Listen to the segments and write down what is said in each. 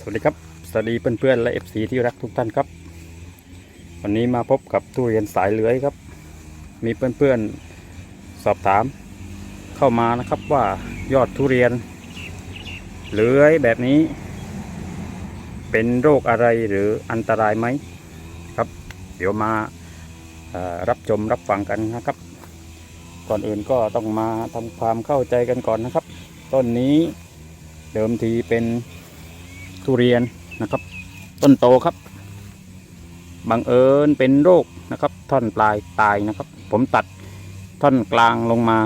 สวัสดีครับ สวัสดีเพื่อนๆและ FC ที่รักทุกท่านครับ วันนี้มาพบกับทุเรียนสายเลื้อยครับ มีเพื่อนๆสอบถาม เข้ามานะครับว่ายอดทุเรียนเลื้อยแบบนี้ เป็นโรคอะไรหรืออันตรายไหมครับ เดี๋ยวมารับชมรับฟังกันนะครับ ก่อนอื่นก็ต้องมาทำความเข้าใจกันก่อนนะครับ ต้นนี้เดิมทีเป็น ทุเรียนนะครับ ต้นโตครับบังเอิญเป็นโรคนะครับ ท่อนปลายตายนะครับ ผมตัดท่อนกลางลงมา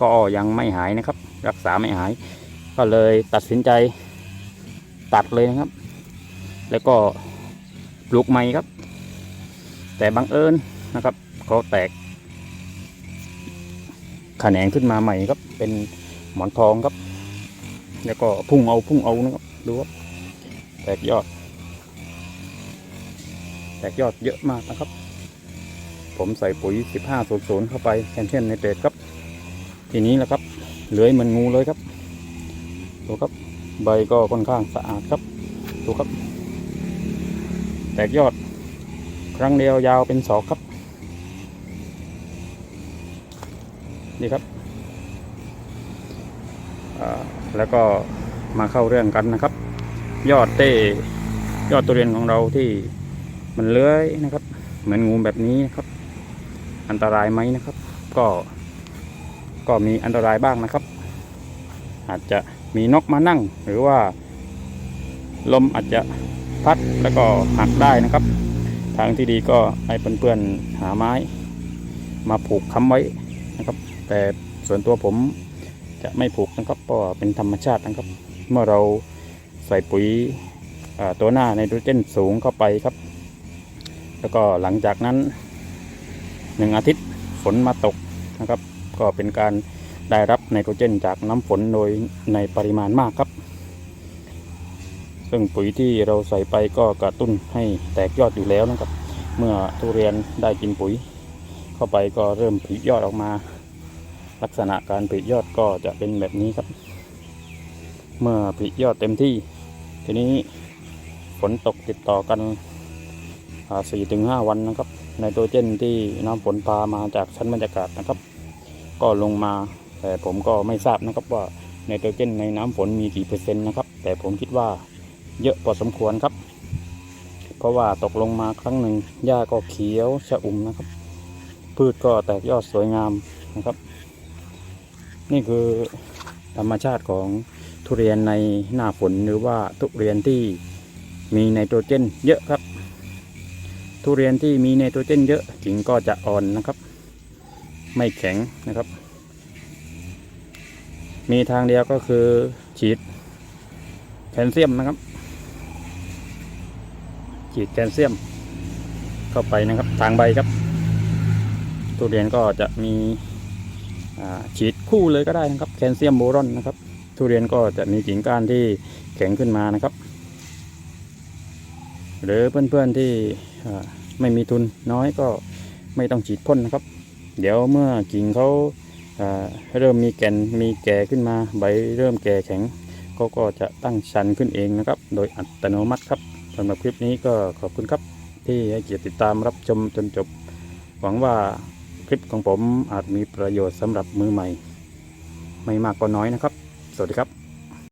ก็ยังไม่หายนะครับ รักษาไม่หาย ก็เลยตัดสินใจตัดเลยนะครับ แล้วก็ปลูกใหม่ครับ แต่บังเอิญนะครับเขาแตกแขนงขึ้นมาใหม่ครับ เป็นหมอนทองครับ แล้วก็พุ่งเอาพุ่งเอานะครับดูครับ แตกยอด แตกยอดเยอะมากนะครับ ผมใส่ปุ๋ย 1500 เข้าไปแคลเซียมไนเตรตครับ ทีนี้แหละครับเหลือยเหมือนงูเลยครับดูครับ ใบก็ค่อนข้างสะอาดครับดูครับ แตกยอด ครั้งเดียวยาวเป็นศอกครับ นี่ครับแล้วก็มาเข้าเรื่องกันนะครับ ยอดเต้ยอดตุเรียนของเราที่มันเลื้อยนะครับ เหมือนงูแบบนี้นะครับ อันตรายไหมนะครับ ก็ก็มีอันตรายบ้างนะครับ อาจจะมีนกมานั่ง หรือว่า ลมอาจจะพัดแล้วก็หักได้นะครับ ทางที่ดีก็ให้เพื่อนๆหาไม้ มาผูกค้ำไว้นะครับ แต่ส่วนตัวผมจะไม่ผูกนะครับเพราะเป็นธรรมชาตินะครับ เมื่อเรา ใส่ปุ๋ยตัวหน้าไนโตรเจนสูงเข้าไปครับ แล้วก็หลังจากนั้นหนึ่งอาทิตย์ฝนมาตกนะครับ ก็เป็นการได้รับไนโตรเจนจากน้ำฝนโดยในปริมาณมากครับ ซึ่งปุ๋ยที่เราใส่ไปก็กระตุ้นให้แตกยอดอยู่แล้วนะครับ เมื่อทุเรียนได้กินปุ๋ย เข้าไปก็เริ่มผลิยอดออกมา ลักษณะการผลิยอดก็จะเป็นแบบนี้ครับ เมื่อผลิยอดเต็มที่ ทีนี้ฝนตกติดต่อกันสี่ถึงห้าวันนะครับไนโตรเจนที่น้ำฝนพามาจากชั้นบรรยากาศนะครับ ก็ลงมาแต่ผมก็ไม่ทราบนะครับว่าไนโตรเจนในน้ำฝนมีกี่เปอร์เซ็นต์นะครับ แต่ผมคิดว่าเยอะพอสมควรครับ เพราะว่าตกลงมาครั้งหนึ่งหญ้าก็เขียวชะอุ่มนะครับ พืชก็แตกยอดสวยงามนะครับ นี่คือธรรมชาติของ ทุเรียนในหน้าฝนหรือว่าทุเรียนที่มีไนโตรเจนเยอะครับ ทุเรียนที่มีไนโตรเจนเยอะกิ่งก็จะอ่อนนะครับ ไม่แข็งนะครับ มีทางเดียวก็คือฉีดแคลเซียมนะครับ ฉีดแคลเซียม เข้าไปนะครับทางใบครับ ทุเรียนก็จะมีฉีดคู่เลยก็ได้นะครับแคลเซียมโบรอนนะครับ ทุเรียนก็จะมีกิ่งก้านที่แข็งขึ้นมานะครับ หรือเพื่อนๆที่อ่ไม่มีทุนน้อยก็ไม่ต้องฉีดพ่นนะครับ เดี๋ยวเมื่อกิ่งเขาอ่าเริ่มมีแก่นมีแก่ขึ้นมาใบเริ่มแก่แข็งเขาก็จะตั้งชันขึ้นเองนะครับ โดยอัตโนมัติครับสำหรับคลิปนี้ก็ขอบคุณครับที่ให้เกียรติติดตามรับชมจนจบ หวังว่าคลิปของผมอาจมีประโยชน์สำหรับมือใหม่ ไม่มากก็น้อยนะครับ สวัสดีครับ